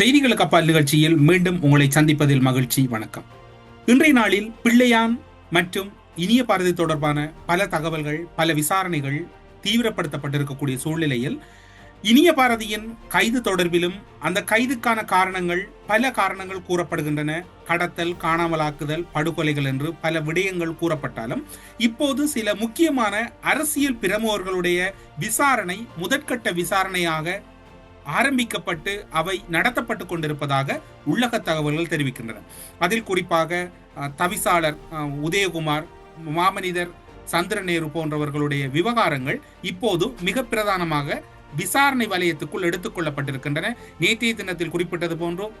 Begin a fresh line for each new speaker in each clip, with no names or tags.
செய்திகளுக்கு அப்பால் நிகழ்ச்சியில் மீண்டும் உங்களை சந்திப்பதில் மகிழ்ச்சி. வணக்கம். இன்றைய நாளில் பிள்ளையான் மற்றும் இனிய பாரதி தொடர்பான பல தகவல்கள் பல விசாரணைகள் தீவிரப்படுத்தப்பட்டிருக்கக்கூடிய சூழ்நிலையில் இனிய பாரதியின் கைது தொடர்பிலும் அந்த கைதுக்கான காரணங்கள் பல காரணங்கள் கூறப்படுகின்றன. கடத்தல் காணாமலாக்குதல் படுகொலைகள் என்று பல விடயங்கள் கூறப்பட்டாலும் இப்போது சில முக்கியமான அரசியல் பிரமுகர்களுடைய விசாரணை முதற்கட்ட விசாரணையாக ஆரம்பிக்கப்பட்டு அவை நடத்தப்பட்டு கொண்டிருப்பதாக உள்ளக தகவல்கள் தெரிவிக்கின்றன. அதில் குறிப்பாக தவிசாளர் உதயகுமார் மாமனிதர் சந்திரநேரு போன்றவர்களுடைய விவகாரங்கள் இப்போது மிக பிரதானமாக விசாரணை வலயத்துக்குள் எடுத்துக்கொள்ளப்பட்டிருக்கின்றன நேற்றைய தினத்தில் குறிப்பிட்டது போன்றும்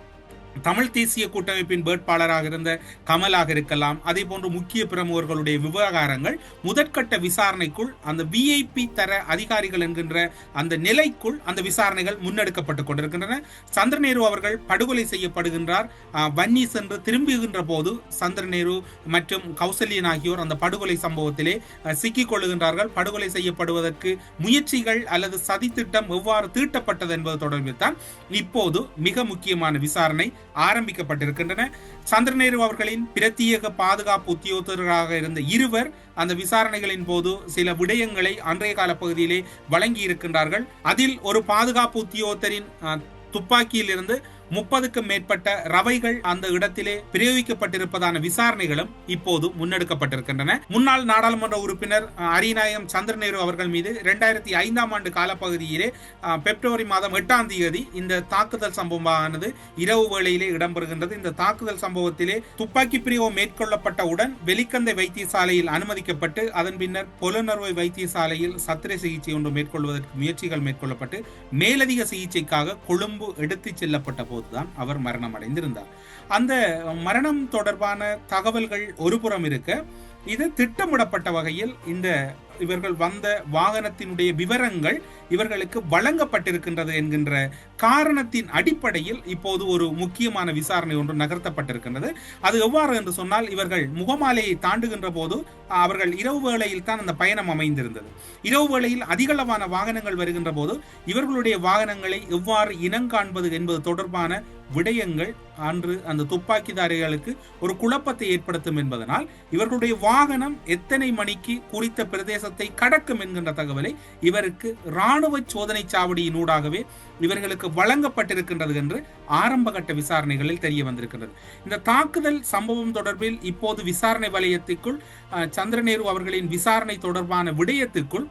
தமிழ் தேசிய கூட்டமைப்பின் வேட்பாளராக இருந்த கமலாக இருக்கலாம். அதே போன்று முக்கிய பிரமுகர்களுடைய விவகாரங்கள் முதற்கட்ட விசாரணைக்குள் அந்த விஐபி தர அதிகாரிகள் என்கின்ற அந்த நிலைக்குள் அந்த விசாரணைகள் முன்னெடுக்கப்பட்டு கொண்டிருக்கின்றன. சந்திரநேரு அவர்கள் படுகொலை செய்யப்படுகின்றார். வன்னி சென்று திரும்புகின்ற போது சந்திரநேரு மற்றும் கௌசல்யன் ஆகியோர் அந்த படுகொலை சம்பவத்திலே சிக்கிக் கொள்ளுகின்றார்கள். படுகொலை செய்யப்படுவதற்கு முயற்சிகள் அல்லது சதித்திட்டம் எவ்வாறு தீட்டப்பட்டது என்பது தொடர்பில் தான் இப்போது மிக முக்கியமான விசாரணை ஆரம்பிக்கப்பட்டிருக்கின்றன. சந்திரநேரு அவர்களின் பிரத்யேக பாதுகாப்பு உத்தியோகராக இருந்த இருவர் அந்த விசாரணைகளின் போது சில விடயங்களை அன்றைய கால பகுதியிலே வழங்கி இருக்கின்றார்கள் அதில் ஒரு பாதுகாப்பு உத்தியோகத்தரின் அஹ், துப்பாக்கியிலிருந்து முப்பதுக்கும் மேற்பட்ட ரவைகள் அந்த இடத்திலே பிரயோகிக்கப்பட்டிருப்பதான விசாரணைகளும் இப்போது முன்னெடுக்கப்பட்டிருக்கின்றன. முன்னாள் நாடாளுமன்ற உறுப்பினர் அஹ், சந்திர நேரு அவர்கள் மீது இரண்டாயிரத்தி ஐந்தாம் ஆண்டு காலப்பகுதியிலே பிப்ரவரி மாதம் எட்டாம் தேதி இந்த தாக்குதல் சம்பவமானது இரவு வேளையிலே இடம்பெறுகின்றது. இந்த தாக்குதல் சம்பவத்திலே துப்பாக்கி பிரிவு மேற்கொள்ளப்பட்டவுடன் வெலிக்கந்தை வைத்தியசாலையில் அனுமதிக்கப்பட்டு அதன் பின்னர் பொலுநர்வை வைத்தியசாலையில் சத்திரை சிகிச்சை ஒன்று மேற்கொள்வதற்கு முயற்சிகள் மேற்கொள்ளப்பட்டு மேலதிக சிகிச்சைக்காக கொழும்பு எடுத்துச் செல்லப்பட்ட போது போதுதான் அவர் மரணம் அடைந்திருந்தார் அந்த மரணம் தொடர்பான தகவல்கள் ஒருபுறம் இருக்க இது திட்டமிடப்பட்ட வகையில் இந்த இவர்கள் வந்த வாகனத்தினுடைய விவரங்கள் இவர்களுக்கு வழங்கப்பட்டிருக்கின்றது என்கின்ற காரணத்தின் அடிப்படையில் இப்போது ஒரு முக்கியமான விசாரணை ஒன்று நகர்த்தப்பட்டிருக்கின்றது. அது எவ்வாறு என்று சொன்னால் இவர்கள் முகமாலையை தாண்டுகின்ற போது அவர்கள் இரவு வேளையில் தான் அந்த பயணம் அமைந்திருந்தது. இரவு வேளையில் அதிகளவான வாகனங்கள் வருகின்ற போது இவர்களுடைய வாகனங்களை எவ்வாறு இனங்காண்பது என்பது தொடர்பான விடயங்கள் அன்று அந்த துப்பாக்கிதாரிகளுக்கு ஒரு குழப்பத்தை ஏற்படுத்தும் என்பதனால் இவர்களுடைய வாகனம் எத்தனை மணிக்கு குறித்த பிரதேசத்தை கடக்கும் என்கின்ற தகவலை இவருக்கு இராணுவ சோதனை சாவடியினூடாகவே இவர்களுக்கு வழங்கப்பட்டிருக்கின்றது என்று ஆரம்ப கட்ட விசாரணைகளில் தெரிய வந்திருக்கின்றது. இந்த தாக்குதல் சம்பவம் தொடர்பில் இப்போது விசாரணை வலயத்திற்குள் சந்திரநேரு அவர்களின் விசாரணை தொடர்பான விடயத்திற்குள்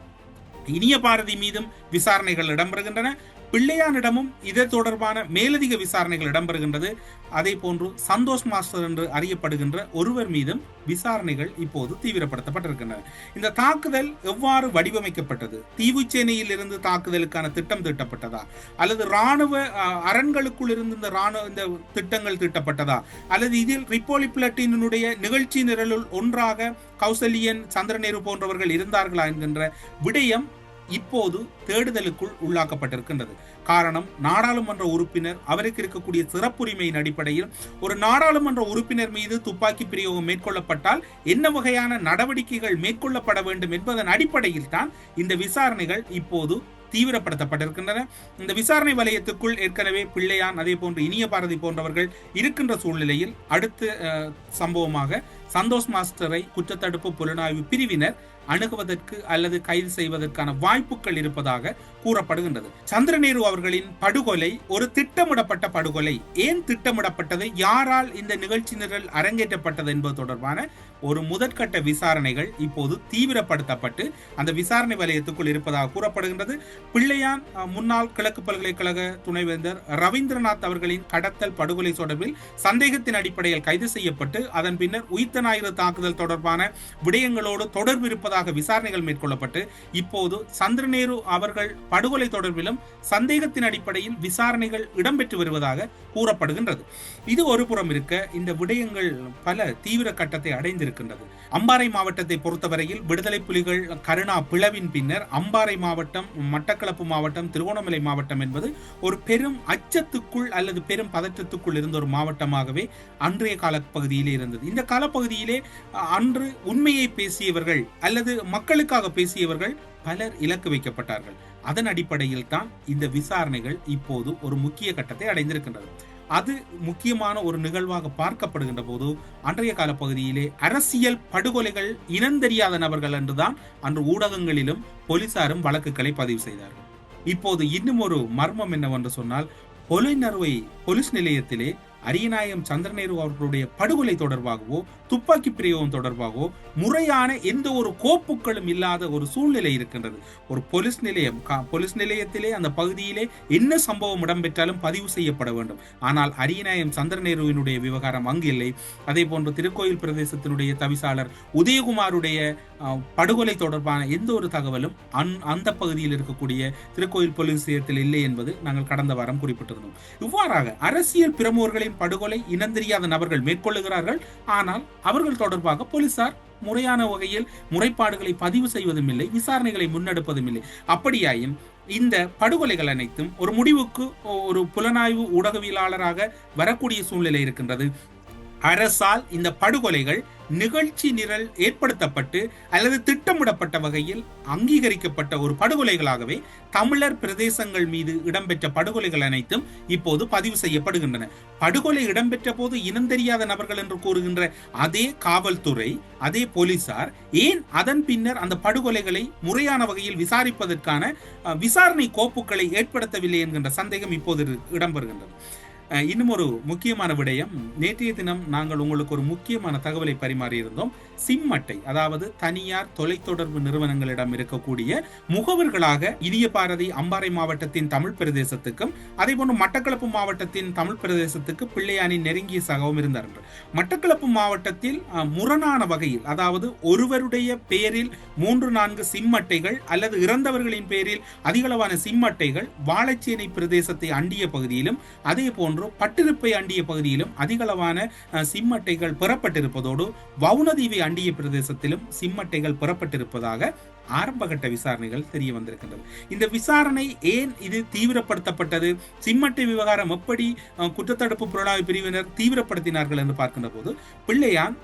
இனிய பாரதி மீதும் விசாரணைகள் இடம்பெறுகின்றன. பிள்ளையானிடமும் இது தொடர்பான மேலதிக விசாரணைகள் இடம்பெறுகின்றது. அதே போன்று சந்தோஷ் மாஸ்டர் என்று அறியப்படுகின்ற ஒருவர் மீதும் விசாரணைகள் இப்போது தீவிரப்படுத்தப்பட்டிருக்கின்றன. இந்த தாக்குதல் எவ்வாறு வடிவமைக்கப்பட்டது? தீவுச்சேனையில் இருந்து தாக்குதலுக்கான திட்டம் தீட்டப்பட்டதா? அல்லது ராணுவ அரண்களுக்குள் இருந்து இந்த ராணுவ இந்த திட்டங்கள் தீட்டப்பட்டதா? அல்லது இதில் ரிப்போலி பிளட்டினுடைய நிகழ்ச்சி நிரலுள் ஒன்றாக கௌசல்யன் சந்திரநேரு போன்றவர்கள் இருந்தார்களா என்கின்ற விடயம் இப்போது தேடுதலுக்குள் உள்ளாக்கப்பட்டிருக்கின்றது. காரணம் நாடாளுமன்ற உறுப்பினர் அவருக்கு இருக்கக்கூடிய சிறப்புரிமையின் அடிப்படையில் ஒரு நாடாளுமன்ற உறுப்பினர் மீது துப்பாக்கி பிரயோகம் மேற்கொள்ளப்பட்டால் என்ன வகையான நடவடிக்கைகள் மேற்கொள்ளப்பட வேண்டும் என்பதன் அடிப்படையில் தான் இந்த விசாரணைகள் இப்போது தீவிரப்படுத்தப்பட்டிருக்கின்றன. இந்த விசாரணை வலயத்துக்குள் ஏற்கனவே பிள்ளையான் அதே போன்று இனிய பாரதி போன்றவர்கள் இருக்கின்ற சூழ்நிலையில் அடுத்த அஹ், சம்பவமாக சந்தோஷ் மாஸ்டரை குற்றத்தடுப்பு புலனாய்வு பிரிவினர் அணுகுவதற்கு அல்லது கைது செய்வதற்கான வாய்ப்புகள் இருப்பதாக கூறப்படுகின்றது. சந்திரநேரு அவர்களின் படுகொலை ஒரு திட்டமிடப்பட்ட படுகொலை. ஏன் திட்டமிடப்பட்டது? யாரால் இந்த நிகழ்ச்சி நிரல் அரங்கேற்றப்பட்டது என்பது தொடர்பான ஒரு முதற்கட்ட விசாரணைகள் இப்போது தீவிரப்படுத்தப்பட்டு அந்த விசாரணை வலயத்துக்குள் இருப்பதாக கூறப்படுகின்றது. பிள்ளையான் முன்னாள் கிழக்கு பல்கலைக்கழக துணைவேந்தர் ரவீந்திரநாத் அவர்களின் கடத்தல் படுகொலை தொடர்பில் சந்தேகத்தின் அடிப்படையில் கைது செய்யப்பட்டு அதன் பின்னர் உயிர்த்த ஞாயிறு தாக்குதல் தொடர்பான விடயங்களோடு தொடர்பு இருப்பதாக விசாரணைகள் மேற்கொள்ளப்பட்டு இப்போது சந்திரநேரு அவர்கள் படுகொலை தொடர்பிலும் சந்தேகத்தின் அடிப்படையில் விசாரணைகள் இடம்பெற்று வருவதாக கூறப்படுகின்றது. இது ஒரு புறம் இருக்க இந்த விடயங்கள் பல தீவிர கட்டத்தை அடைந்திருக்கின்றது. அம்பாறை மாவட்டத்தை பொறுத்தவரையில் விடுதலை புலிகள் கருணா பிளவின் பின்னர் அம்பாறை மாவட்டம் மட்டக்களப்பு மாவட்டம் திருகோணமலை மாவட்டம் என்பது ஒரு பெரும் அச்சத்துக்குள் அல்லது பெரும் பதற்றத்துக்குள் இருந்த ஒரு மாவட்டமாகவே அன்றைய கால பகுதியிலே இருந்தது. இந்த காலப்பகுதியிலே அன்று உண்மையை பேசியவர்கள் அல்லது மக்களுக்காக பேசியவர்கள் பலர் இலக்கு வைக்கப்பட்டார்கள். அதன் அடிப்படையில் தான் இந்த விசாரணைகள் இப்போது ஒரு முக்கிய கட்டத்தை அடைந்திருக்கின்றது. அது முக்கியமான ஒரு நிகழ்வாக பார்க்கப்படுகின்ற போது அன்றைய கால பகுதியிலே அரசியல் படுகொலைகள் இனந்தெரியாத நபர்கள் என்றுதான் அன்று ஊடகங்களிலும் போலீசாரும் வழக்குகளை பதிவு செய்தார்கள். இப்போது இன்னும் ஒரு மர்மம் என்னவென்று சொன்னால் பொலிநறுவை போலீஸ் நிலையத்திலே அரியநாயம் சந்திரநேரு அவர்களுடைய படுகொலை தொடர்பாகவோ துப்பாக்கி பிரயோகம் தொடர்பாகவோ முறையான எந்த ஒரு கோப்புகளும் இல்லாத ஒரு சூழ்நிலை இருக்கின்றது. ஒரு போலீஸ் நிலையம் போலீஸ் நிலையத்திலே அந்த பகுதியிலே என்ன சம்பவம் இடம்பெற்றாலும் பதிவு செய்யப்பட வேண்டும். ஆனால் அரியநாயம் சந்திரநேருவினுடைய விவகாரம் அங்கு இல்லை. அதே போன்று திருக்கோயில் பிரதேசத்தினுடைய தவிசாளர் உதயகுமாருடைய படுகொலை தொடர்பான எந்த ஒரு தகவலும் அந் அந்த பகுதியில் இருக்கக்கூடிய திருக்கோயில் போலீஸ் நிலையத்தில் இல்லை என்பது நாங்கள் கடந்த வாரம் குறிப்பிட்டிருந்தோம். இவ்வாறாக அரசியல் பிரமுகர்களை படுகொலை இனந்தெரியாத நபர்கள் மேற்கொள்ளுகிறார்கள். ஆனால் அவர்கள் தொடர்பாக போலீசார் முறையான வகையில் முறைப்பாடுகளை பதிவு செய்வதும் இல்லை விசாரணைகளை முன்னெடுப்பதும் இல்லை. அப்படியாயின் இந்த படுகொலைகள் அனைத்தும் ஒரு முடிவுக்கு ஒரு புலனாய்வு ஊடகவியலாளராக வரக்கூடிய சூழ்நிலை இருக்கின்றது. அரசால் இந்த படுகொலைகள் நிகழ்ச்சி நிரல் ஏற்படுத்தப்பட்டு அல்லது திட்டமிடப்பட்ட வகையில் அங்கீகரிக்கப்பட்ட ஒரு படுகொலைகளாகவே தமிழர் பிரதேசங்கள் மீது இடம்பெற்ற படுகொலைகள் அனைத்தும் இப்போது பதிவு செய்யப்படுகின்றன. படுகொலை இடம்பெற்ற போது இனம் தெரியாத நபர்கள் என்று கூறுகின்ற அதே காவல்துறை அதே போலீசார் ஏன் அதன் பின்னர் அந்த படுகொலைகளை முறையான வகையில் விசாரிப்பதற்கான விசாரணை கோப்புகளை ஏற்படுத்தவில்லை என்கின்ற சந்தேகம் இப்போது இடம்பெறுகின்றது. இன்னும் ஒரு முக்கியமான விடயம். நேற்றைய தினம் நாங்கள் உங்களுக்கு ஒரு முக்கியமான தகவலை பரிமாறியிருந்தோம் சிம் அட்டை அதாவது தனியார் தொலைத்தொடர்பு நிறுவனங்களிடம் இருக்கக்கூடிய முகவர்களாக இனிய பாரதி அம்பாறை மாவட்டத்தின் தமிழ் பிரதேசத்துக்கும் அதே போன்று மட்டக்களப்பு மாவட்டத்தின் தமிழ் பிரதேசத்துக்கு பிள்ளையானின் நெருங்கிய சகவும் இருந்தார் மட்டக்களப்பு மாவட்டத்தில் முரணான வகையில் அதாவது ஒருவருடைய பெயரில் மூன்று நான்கு சிம் அட்டைகள் அல்லது இறந்தவர்களின் பெயரில் அதிகளவான சிம் அட்டைகள் வாழைச்சேனை பிரதேசத்தை அண்டிய பகுதியிலும் அதே போன்று போன்றோ பட்டிருப்பை அண்டிய பகுதியிலும் அதிகளவான சிம்மட்டைகள் பெறப்பட்டிருப்பதோடு வவுனதீவை அண்டிய பிரதேசத்திலும் சிம் அட்டைகள் பெறப்பட்டிருப்பதாக ஆரம்பகட்ட விசாரணைகள் தெரிய வந்திருக்கின்றது. இந்த விசாரணை ஏன் இது தீவிரப்படுத்தப்பட்டது? சிம்மட்டை விவகாரம் எப்படி குற்றத்தடுப்பு புலனாய்வு பிரிவினர் தீவிரப்படுத்தினார்கள் என்று பார்க்கின்ற போது பிள்ளையான்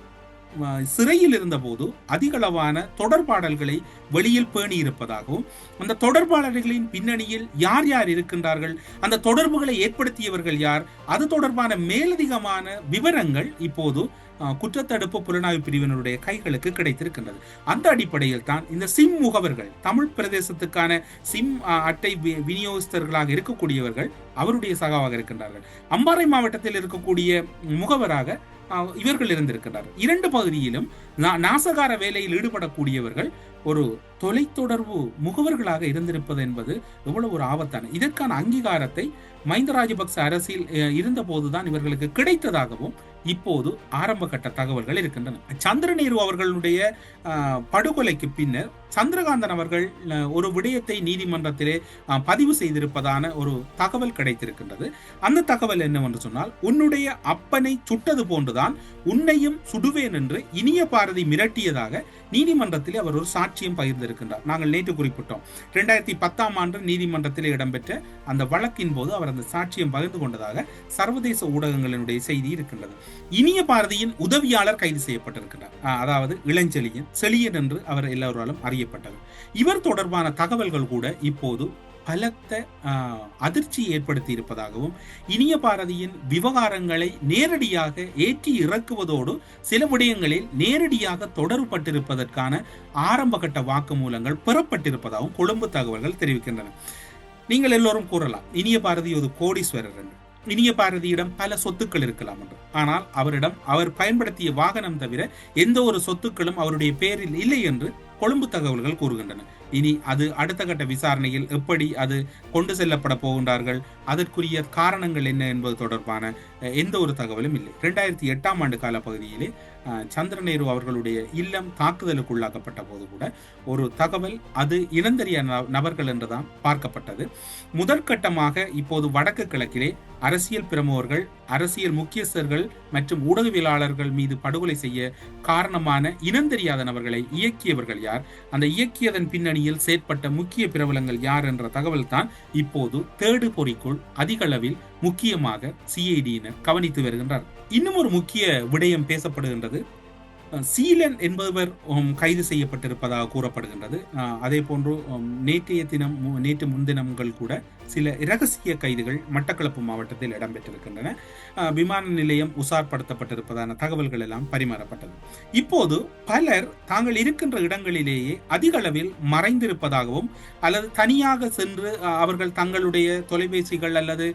சிறையில் இருந்தபோது அதிகளவான தொடர்பாடல்களை வெளியில் பேணி இருப்பதாகவும் அந்த தொடர்பாளர்களின் பின்னணியில் யார் யார் இருக்கின்றார்கள் அந்த தொடர்புகளை ஏற்படுத்தியவர்கள் யார் அது தொடர்பான மேலதிகமான விவரங்கள் இப்போது குற்றத்தடுப்பு புலனாய்வு பிரிவினருடைய கைகளுக்கு கிடைத்திருக்கின்றது. அந்த அடிப்படையில் தான் இந்த சிம் முகவர்கள் தமிழ் பிரதேசத்துக்கான சிம் அட்டை விநியோகஸ்தர்களாக இருக்கக்கூடியவர்கள் அவருடைய சகாவாக இருக்கின்றார்கள். அம்பாறை மாவட்டத்தில் இருக்கக்கூடிய முகவராக இவர்கள் இருந்திருக்கிறார் இரண்டு பகுதியிலும் நாசகார வேலையில் ஈடுபடக்கூடியவர்கள் ஒரு தொலைத்தொடர்பு முகவர்களாக இருந்திருப்பது என்பது எவ்வளவு ஒரு ஆபத்தான இதற்கான அங்கீகாரத்தை மஹிந்த ராஜபக்ச அரசில் இருந்தபோதுதான் இவர்களுக்கு கிடைத்ததாகவும் இப்போது ஆரம்ப கட்ட தகவல்கள் இருக்கின்றன. சந்திரநேரு அவர்களுடைய படுகொலைக்கு பின்னர் சந்திரகாந்தன் அவர்கள் ஒரு விடயத்தை நீதிமன்றத்திலே பதிவு செய்திருப்பதான ஒரு தகவல் கிடைத்திருக்கின்றது. அந்த தகவல் என்னவென்று சொன்னால் உன்னுடைய அப்பனை சுட்டது போன்றுதான் உன்னையும் சுடுவேன் என்று இனிய பாரதி மிரட்டியதாக நீதிமன்றத்தில் அவர் ஒரு சாட்சியம் பகிர்ந்திருக்கின்றார். நாங்கள் நேற்று குறிப்பிட்டோம். இரண்டாயிரத்தி பத்தாம் ஆண்டு நீதிமன்றத்தில் இடம்பெற்ற அந்த வழக்கின் போது அவர் அந்த சாட்சியம் பகிர்ந்து கொண்டதாக சர்வதேச ஊடகங்களினுடைய செய்தி இருக்கின்றது. இனிய பாரதியின் உதவியாளர் கைது செய்யப்பட்டிருக்கிறார் அதாவது இளஞ்செழியன் செழியன் என்று அவர் எல்லோராலும் அறியப்பட்டது. இவர் தொடர்பான தகவல்கள் கூட இப்போது பலத்த அதிர்ச்சி ஏற்படுத்தி இருப்பதாகவும் இனிய பாரதியின் விவகாரங்களை நேரடியாக ஏற்றி இறக்குவதோடு சில விடயங்களில் நேரடியாக தொடர்பட்டிருப்பதற்கான ஆரம்பகட்ட வாக்குமூலங்கள் பெறப்பட்டிருப்பதாகவும் கொழும்பு தகவல்கள் தெரிவிக்கின்றன. நீங்கள் எல்லோரும் கூறலாம். இனிய பாரதி ஒரு கோடீஸ்வரர் என்று. இனிய பாரதியிடம் பல சொத்துக்கள் இருக்கலாம் என்று. ஆனால் அவரிடம் அவர் பயன்படுத்திய வாகனம் தவிர எந்த ஒரு சொத்துக்களும் அவருடைய பேரில் இல்லை என்று கொழும்பு தகவல்கள் கூறுகின்றன. இனி அது அடுத்த கட்ட விசாரணையில் எப்படி அது கொண்டு செல்லப்பட போகின்றார்கள்? அதற்குரிய காரணங்கள் என்ன என்பது தொடர்பான எந்த ஒரு தகவலும் இல்லை. இரண்டாயிரத்தி எட்டாம் ஆண்டு கால பகுதியிலே சந்திர நேரு அவர்களுடைய இல்லம் தாக்குதலுக்குள்ளாக்கப்பட்ட போது கூட ஒரு தகவல் அது இனந்தெரிய நபர்கள் என்றுதான் பார்க்கப்பட்டது. முதற்கட்டமாக இப்போது வடக்கு கிழக்கிலே அரசியல் பிரமுகர்கள் அரசியல் முக்கியஸ்தர்கள் மற்றும் ஊடகவியலாளர்கள் மீது படுகொலை செய்ய காரணமான இனந்தெரியாத நபர்களை இயக்கியவர்கள் யார்? அந்த இயக்கியதன் பின்னணியில் செயற்பட்ட முக்கிய பிரபலங்கள் யார் என்ற தகவல் தான் இப்போது தேடு பொறிக்குள் அதிகளவில் முக்கியமாக சிஐடியினர் கவனித்து வருகின்றார் இன்னும் ஒரு முக்கிய விடயம் பேசப்படுகின்றது. சீலன் என்பவர் கைது செய்யப்பட்டிருப்பதாக கூறப்படுகின்றது. அதே போன்று நேற்றைய தினம் நேற்று முன்தினங்கள் கூட சில இரகசிய கைதுகள் மட்டக்களப்பு மாவட்டத்தில் இடம்பெற்றிருக்கின்றன. விமான நிலையம் உசார்படுத்தப்பட்டிருப்பதான தகவல்கள் எல்லாம் பரிமாறப்பட்டது. இப்போது பலர் தாங்கள் இருக்கின்ற இடங்களிலேயே அதிக அளவில் மறைந்திருப்பதாகவும் அல்லது தனியாக சென்று அவர்கள் தங்களுடைய தொலைபேசிகள் அல்லது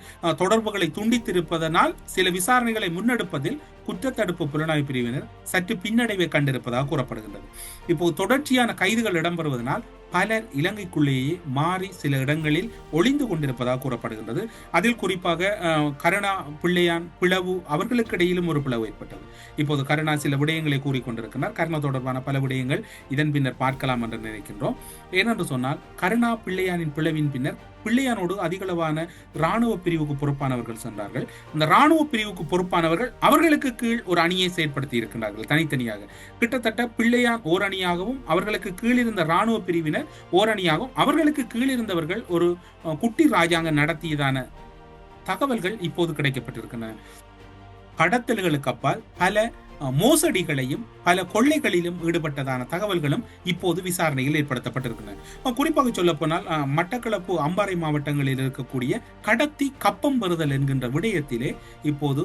தொடர்புகளை துண்டித்திருப்பதனால் சில விசாரணைகளை முன்னெடுப்பதில் குற்றத்தடுப்பு புலனாய்வு பிரிவினர் சற்று பின்னடைவை கண்டிருப்பதாக கூறப்படுகின்றது. இப்போது தொடர்ச்சியான கைதுகள் இடம்பெறுவதனால் பலர் இலங்கைக்குள்ளேயே மாறி சில இடங்களில் ஒளிந்து கொண்டிருப்பதாக கூறப்படுகின்றது. அதில் குறிப்பாக கருணா பிள்ளையான் பிளவு அவர்களுக்கு இடையிலும் ஒரு பிளவு ஏற்பட்டது. இப்போது கருணா சில விடயங்களை கூறிக்கொண்டிருக்கிறார். கருணா தொடர்பான பல விடயங்கள் இதன் பின்னர் பார்க்கலாம் என்று நினைக்கின்றோம். ஏனென்று சொன்னால் கருணா பிள்ளையானின் பிளவின் பின்னர் பிள்ளையானோடு அதிகளவான இராணுவ பிரிவுக்கு பொறுப்பானவர்கள் சென்றார்கள். இந்த இராணுவ பிரிவுக்கு பொறுப்பானவர்கள் அவர்களுக்கு கீழ் ஒரு அணியை செயற்படுத்தி இருக்கின்றார்கள் தனித்தனியாக. கிட்டத்தட்ட பிள்ளையான் ஓர் அணியாகவும் அவர்களுக்கு கீழ் இருந்த இராணுவ பிரிவினர் ஓர் அணியாகவும் அவர்களுக்கு கீழ் இருந்தவர்கள் ஒரு குட்டி ராஜாங்க நடத்தியதான தகவல்கள் இப்போது கிடைக்கப்பட்டிருக்கின்றன. கடத்தல்களுக்கு அப்பால் பல மோசடிகளையும் பல கொள்ளைகளிலும் ஈடுபட்டதான தகவல்களும் இப்போது விசாரணையில் ஏற்படுத்தப்பட்டிருக்கின்றன. குறிப்பாக சொல்ல போனால் மட்டக்களப்பு அம்பாறை மாவட்டங்களில் இருக்கக்கூடிய கடத்தி கப்பம் பெறுதல் என்கின்ற விடயத்திலே இப்போது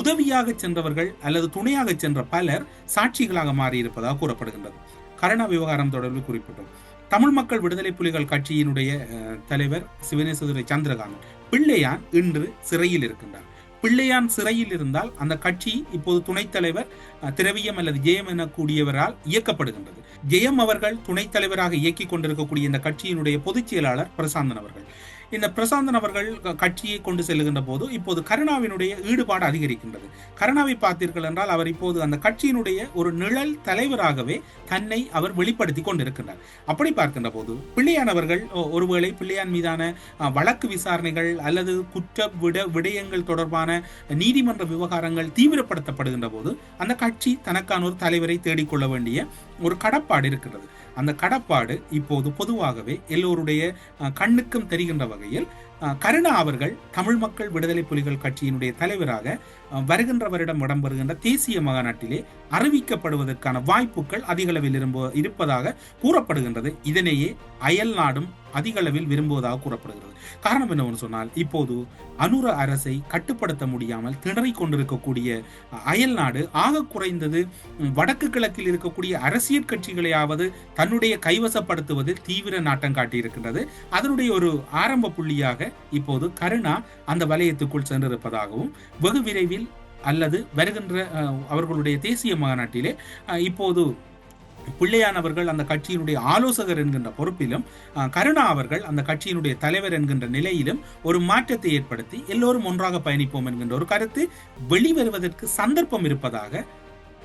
உதவியாக சென்றவர்கள் அல்லது துணையாக சென்ற பலர் சாட்சிகளாக மாறியிருப்பதாக கூறப்படுகின்றது. கருணா விவகாரம் தொடர்பில் குறிப்பிட்டோம். தமிழ் மக்கள் விடுதலை புலிகள் கட்சியினுடைய தலைவர் சிவனேசதுரை சந்திரகாந்தன் பிள்ளையான் இன்று சிறையில் இருக்கின்றார். பிள்ளையான் சிறையில் இருந்தால் அந்த கட்சி இப்போது துணைத் தலைவர் திரவியம் அல்லது ஜெயம் எனக்கூடியவரால் இயக்கப்படுகின்றது. ஜெயம் அவர்கள் துணைத் தலைவராக இயக்கிக் கொண்டிருக்கக்கூடிய இந்த கட்சியினுடைய பொதுச் செயலாளர் பிரசாந்தன் அவர்கள். இந்த பிரசாந்தன் அவர்கள் கட்சியை கொண்டு செல்லுகின்ற போது இப்போது கருணாவினுடைய ஈடுபாடு அதிகரிக்கின்றது. கருணாவை பார்த்தீர்கள் என்றால் அவர் இப்போது அந்த கட்சியினுடைய ஒரு நிழல் தலைவராகவே தன்னை அவர் வெளிப்படுத்தி கொண்டிருக்கின்றார். அப்படி பார்க்கின்ற போது பிள்ளையானவர்கள் ஒருவேளை பிள்ளையான் மீதான வழக்கு விசாரணைகள் அல்லது குற்ற விட விடயங்கள் தொடர்பான நீதிமன்ற விவகாரங்கள் தீவிரப்படுத்தப்படுகின்ற போது அந்த கட்சி தனக்கான ஒரு தலைவரை தேடிக்கொள்ள வேண்டிய ஒரு கடப்பாடு இருக்கிறது. அந்த கடப்பாடு இப்போது பொதுவாகவே எல்லோருடைய கண்ணுக்கும் தெரிகின்ற வகையில் கருணா அவர்கள் தமிழ் மக்கள் விடுதலை புலிகள் கட்சியினுடைய தலைவராக வருகின்ற வருடம் இடம்பெறுகின்ற தேசிய மாநாட்டிலே அறிவிக்கப்படுவதற்கான வாய்ப்புகள் அதிகளவில் இரும்ப இருப்பதாக கூறப்படுகின்றது. இதனையே அயல் நாடும் அதிகளவில் விரும்புவதாக கூறப்படுகிறது. காரணம் என்னவென்று சொன்னால் இப்போது அனுர அரசை கட்டுப்படுத்த முடியாமல் திணறிக் கொண்டிருக்கக்கூடிய அயல் நாடு ஆக குறைந்தது வடக்கு கிழக்கில் இருக்கக்கூடிய அரசியல் கட்சிகளையாவது தன்னுடைய கைவசப்படுத்துவதில் தீவிர நாட்டம் காட்டியிருக்கின்றது. அதனுடைய ஒரு ஆரம்ப புள்ளியாக இப்போது கருணா அந்த வலயத்துக்குள் சென்றிருப்பதாகவும் வெகு விரைவில் அல்லது வருகின்ற அவர்களுடைய தேசிய மாநாட்டிலே இப்போது பிள்ளையானவர்கள் அந்த கட்சியினுடைய ஆலோசகர் என்கின்ற பொறுப்பிலும் கருணா அவர்கள் அந்த கட்சியினுடைய தலைவர் என்கின்ற நிலையிலும் ஒரு மாற்றத்தை ஏற்படுத்தி எல்லோரும் ஒன்றாக பயணிப்போம் என்கின்ற ஒரு கருத்து வெளிவருவதற்கு சந்தர்ப்பம் இருப்பதாக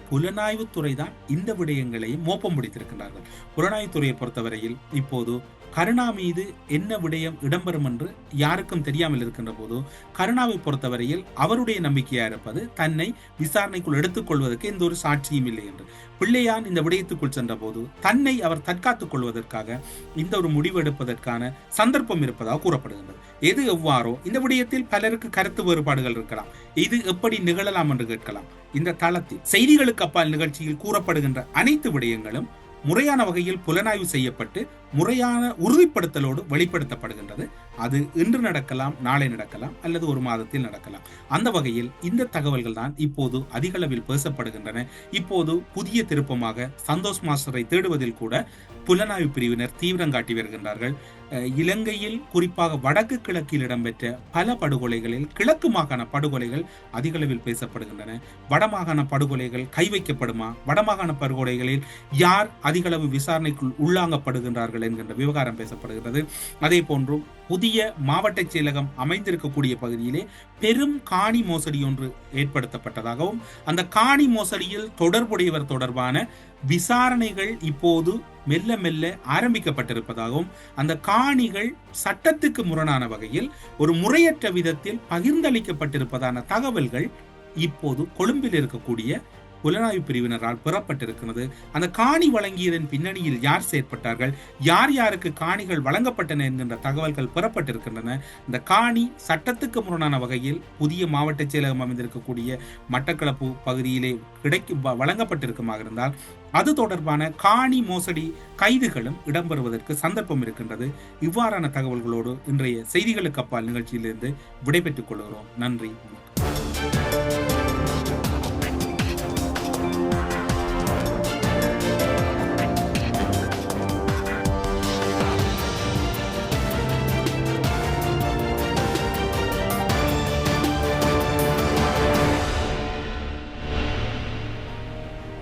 புலனாய்வுத்துறை தான் இந்த விடயங்களையும் மோப்பம் பிடித்திருக்கின்றார்கள். புலனாய்வுத்துறையை பொறுத்தவரையில் இப்போது கருணா மீது என்ன விடயம் இடம்பெறும் என்று யாருக்கும் தெரியாமல் இருக்கின்ற போது கருணாவை பொறுத்தவரையில் அவருடைய நம்பிக்கையா இருப்பது தன்னை விசாரணைக்குள் எடுத்துக்கொள்வதற்கு எந்த ஒரு சாட்சியும் இல்லை என்று. பிள்ளையான் இந்த விடயத்துக்குள் சென்ற போது தன்னை அவர் தற்காத்துக் கொள்வதற்காக இந்த ஒரு முடிவு எடுப்பதற்கான சந்தர்ப்பம் இருப்பதாக கூறப்படுகின்றது. எது எவ்வாறோ இந்த விடயத்தில் பலருக்கு கருத்து வேறுபாடுகள் இருக்கலாம். இது எப்படி நிகழலாம் என்று கேட்கலாம். இந்த தளத்தில் செய்திகளுக்கு அப்பால் நிகழ்ச்சியில் கூறப்படுகின்ற அனைத்து விடயங்களும் முறையான வகையில் புலனாய்வு செய்யப்பட்டு முறையான உறுதிப்படுத்தலோடு வெளிப்படுத்தப்படுகின்றது. அது இன்று நடக்கலாம் நாளை நடக்கலாம் அல்லது ஒரு மாதத்தில் நடக்கலாம். அந்த வகையில் இந்த தகவல்கள் தான் இப்போது அதிகளவில் பேசப்படுகின்றன. இப்போது புதிய திருப்பமாக சந்தோஷ் மாஸ்டரை தேடுவதில் கூட புலனாய்வு பிரிவினர் தீவிரம் காட்டி வருகின்றார்கள். இலங்கையில் குறிப்பாக வடக்கு கிழக்கில் இடம்பெற்ற பல படுகொலைகளில் கிழக்கு மாகாண படுகொலைகள் அதிகளவில் பேசப்படுகின்றன. வடமாகாண படுகொலைகள் கை வைக்கப்படுமா? வடமாகாண படுகொலைகளில் யார் அதிகளவு விசாரணைக்குள் உள்ளாங்கப்படுகின்றார்கள் என்கின்ற விவகாரம் பேசப்படுகிறது அதே போன்று புதிய மாவட்ட செயலகம் அமைந்திருக்கக்கூடிய பகுதியிலே பெரும் காணி மோசடி ஒன்று ஏற்படுத்தப்பட்டதாகவும் அந்த காணி மோசடியில் தொடர்புடையவர் தொடர்பான விசாரணைகள் இப்போது மெல்ல மெல்ல ஆரம்பிக்கப்பட்டிருப்பதாகவும் அந்த காணிகள் சட்டத்துக்கு முரணான வகையில் ஒரு முறையற்ற விதத்தில் பகிர்ந்தளிக்கப்பட்டிருப்பதான தகவல்கள் இப்போது கொழும்பில் இருக்கக்கூடிய புலனாய்வு பிரிவினரால் பெறப்பட்டிருக்கிறது. அந்த காணி வழங்கியதன் பின்னணியில் யார் செயற்பட்டார்கள்? யார் யாருக்கு காணிகள் வழங்கப்பட்டன என்கின்ற தகவல்கள் பெறப்பட்டிருக்கின்றன. இந்த காணி சட்டத்துக்கு முரணான வகையில் புதிய மாவட்ட செயலகம் அமைந்திருக்கக்கூடிய மட்டக்களப்பு பகுதியிலே கிடைக்கும் வ- வழங்கப்பட்டிருக்குமாக இருந்தால் அது தொடர்பான காணி மோசடி கைதுகளும் இடம்பெறுவதற்கு சந்தர்ப்பம் இருக்கின்றது. இவ்வாறான தகவல்களோடு இன்றைய செய்திகளுக்கு அப்பால் நிகழ்ச்சியிலிருந்து விடைபெற்றுக் கொள்கிறோம். நன்றி.